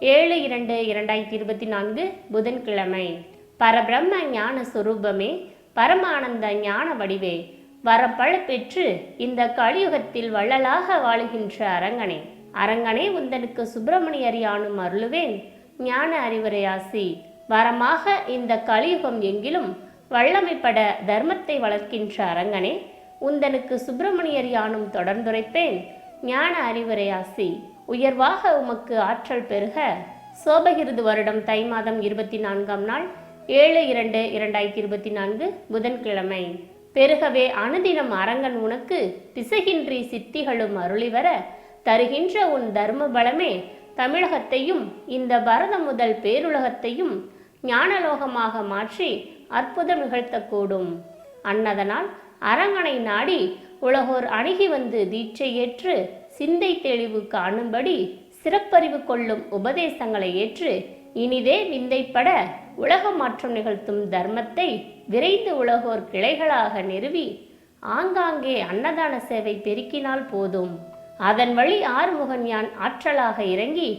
ஏழு இரண்டு இரண்டாயிரத்தி இருபத்தி நான்கு புதன்கிழமை. பரபிரம்ம ஞான சுரூபமே பரமானந்த ஞான வடிவே வரப்பழ பெற்று இந்த கலியுகத்தில் வள்ளலாக வாழுகின்ற அரங்கனே. அரங்கனே உந்தனுக்கு சுப்பிரமணியர் யானும் அருளுவேன். ஞான அறிவுரையாசி வரமாக இந்த கலியுகம் எங்கிலும் வல்லமைப்பட தர்மத்தை வளர்க்கின்ற அரங்கனே உந்தனுக்கு சுப்பிரமணியர் யானும் தொடர்ந்துரைப்பேன். ஞான அறிவுரையாசி உயர்வாக உமக்கு ஆற்றல் பெருக. சோபகிருது வருடம் தை மாதம் இருபத்தி நான்காம் நாள் ஏழு இரண்டு இரண்டாயிரத்தி இருபத்தி நான்கு புதன்கிழமை. பெருகவே அனுதினம் அரங்கன் உனக்கு பிசகின்றி சித்திகளும் அருளிவர. தருகின்ற உன் தர்ம பலமே தமிழகத்தையும் இந்த பரதம் முதல் பேருலகத்தையும் ஞானலோகமாக மாற்றி அற்புதம் நிகழ்த்தக்கூடும். அன்னதனால் அரங்கனை நாடி உலகோர் அணுகி வந்து தீட்சை ஏற்று சிந்தை தெளிவு காணும்படி சிறப்பறிவு கொள்ளும் உபதேசங்களை ஏற்று இனிதே விந்தைப்பட உலக மாற்றம் நிகழ்த்தும் தர்மத்தை விரைந்து உலகோர் கிளைகளாக நிறுவி ஆங்காங்கே அன்னதான சேவை பெருக்கினால் போதும். அதன் வழி ஆறுமுகன் யான் ஆற்றலாக இறங்கி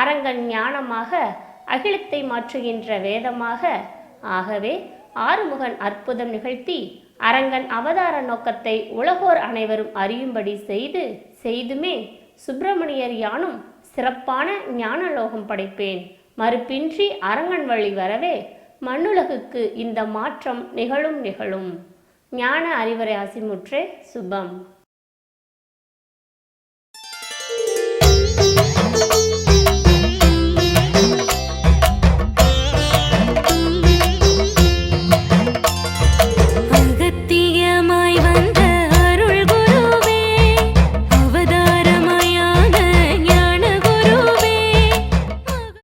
அரங்கன் ஞானமாக அகிலத்தை மாற்றுகின்ற வேதமாக. ஆகவே ஆறுமுகன் அற்புதம் நிகழ்த்தி அரங்கன் அவதார நோக்கத்தை உலகோர் அனைவரும் அறியும்படி செய்து செய்துமே சுப்பிரமணியர் யானும் சிறப்பான ஞானலோகம் படைப்பேன். மறுப்பின்றி அரங்கன் வழி வரவே மண்ணுலகுக்கு இந்த மாற்றம் நிகழும் நிகழும். ஞான அறிவுரை அசிமுற்றே சுபம்.